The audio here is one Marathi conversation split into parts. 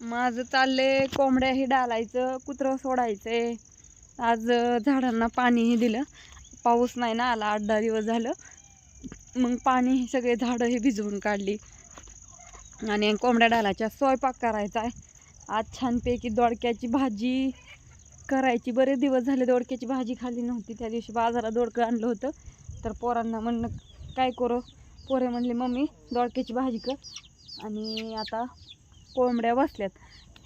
माझं चाललंय कोंबड्याही डालायचं कुत्रं सोडायचंय. आज झाडांना पाणीही दिलं. पाऊस नाही ना आला आठ दहा दिवस झालं. मग पाणी सगळे झाडं हे भिजवून काढली. आणि कोंबड्या डालाच्या स्वयंपाक करायचा आहे आज छानपैकी दोडक्याची भाजी करायची. बरेच दिवस झाले दोडक्याची भाजी खाल्ली नव्हती. त्या दिवशी बाजारात दोडकं आणलं होतं. तर पोरांना म्हणणं काय करू? पोरे म्हणले मम्मी दोडक्याची भाजी कर. आणि आता कोंबड्या बसल्यात.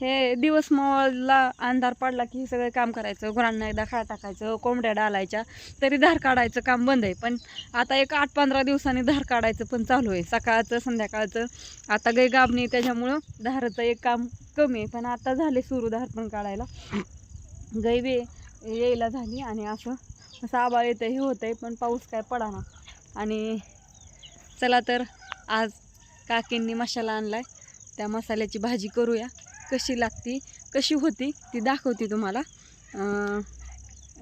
हे दिवस मोला अंधार पडला की हे सगळं काम करायचं. गुरांना एकदा खाळ टाकायचं कोंबड्या डालायच्या तरी धार काढायचं काम बंद आहे. पण आता एक आठ पंधरा दिवसांनी धार काढायचं पण चालू आहे. सकाळचं संध्याकाळचं आता गाय गाबणी त्याच्यामुळं धाराचं एक काम कमी आहे. पण आता झाले सुरू धार पण काढायला. गाय बी यायला झाली आणि असं असं आबाळ येतं हे होतं आहे पण पाऊस काय पडाना. आणि चला तर आज काकींनी मसाला आणलाय. त्या मसाल्याची भाजी करूया. कशी लागती कशी होती ती दाखवते तुम्हाला.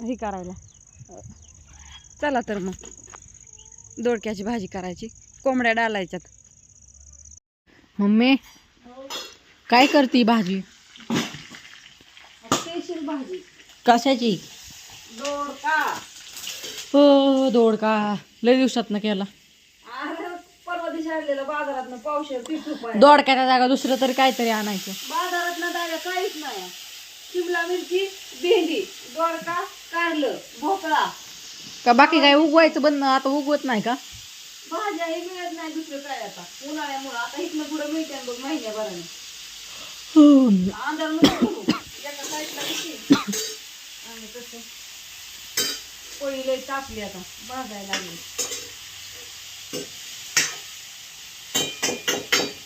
हे करायला. चला तर मग. दोडक्याची भाजी करायची. कोंबड्या डालायच्यात. मम्मी काय करते भाजी? स्पेशल भाजी. कशाची? दोडका. हो दोडका. लय दिवसात न केला. आणलेलं बाजारात पावशे तीस रुपये. दोडक्याच्या जागा दुसरं तरी काहीतरी आणायचं. बाजारात ना दादा काहीच नाही. शिमला मिरची भेंडी दोडका कारलं भोपळा. का बाकी काय उगवायचं बंद आता उगवत नाही का? भाज्याही मिळत नाही दुसरं काय आता. उन्हाळ्यामुळं आता इथनं पुढं मिळते बघ महिन्याभराने. अंधार नको. एका साईडला आणि तसं. पहिले टाकली आता. भाजायला लागली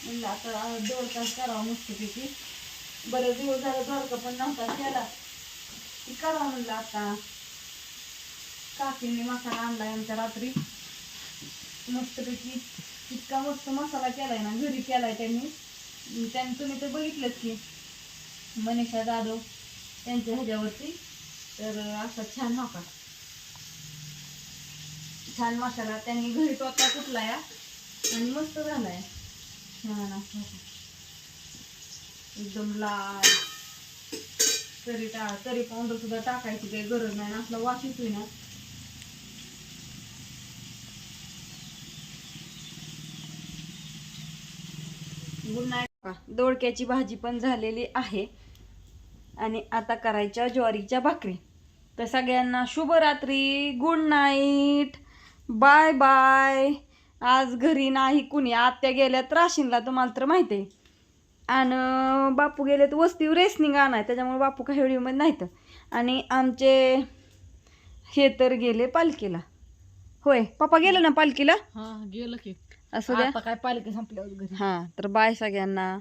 म्हणलं आता दोन तास करावं मस्तपैकी. बरेच दिवस झालं दोडका पण नव्हता केला. ती करावं म्हणलं आता. काकीने मसाला आणलाय आमच्या रात्री. मस्तपैकी इतका मस्त मसाला केलाय ना घरी केलाय त्यांनी. त्यांनी तुम्ही तर बघितलंच की मनीषा जाधव त्यांच्या ह्याच्यावरती. तर असा छान होता. छान मसाला त्यांनी घरी टोचा कुठला या? आणि मस्त झालाय. छान एकदम लाल. तरी टा तरी पावडर सुद्धा टाकायची काही गरज नाही. ना आपला वास येतोय ना. Good night. दोडक्याची भाजी पण झालेली आहे. आणि आता करायच्या ज्वारीच्या भाकरी. तर सगळ्यांना शुभरात्री. Good night. Bye bye. आज घरी नाही कुणी आत्या गेल्यात राशीनला तुम्हाला तर माहिती आहे आणि बापू गेलेत वस्तीवर रेसनिंग आणाय त्याच्यामुळे बापू काही व्हिडिओमध्ये नाहीत. आणि आमचे हे तर गेले पालखीला. होय पप्पा गेले ना पालखीला? हा गेलं की. असू द्या. आता काय पालिका संपल्यावर घरी. हां तर बाय सगळ्यांना.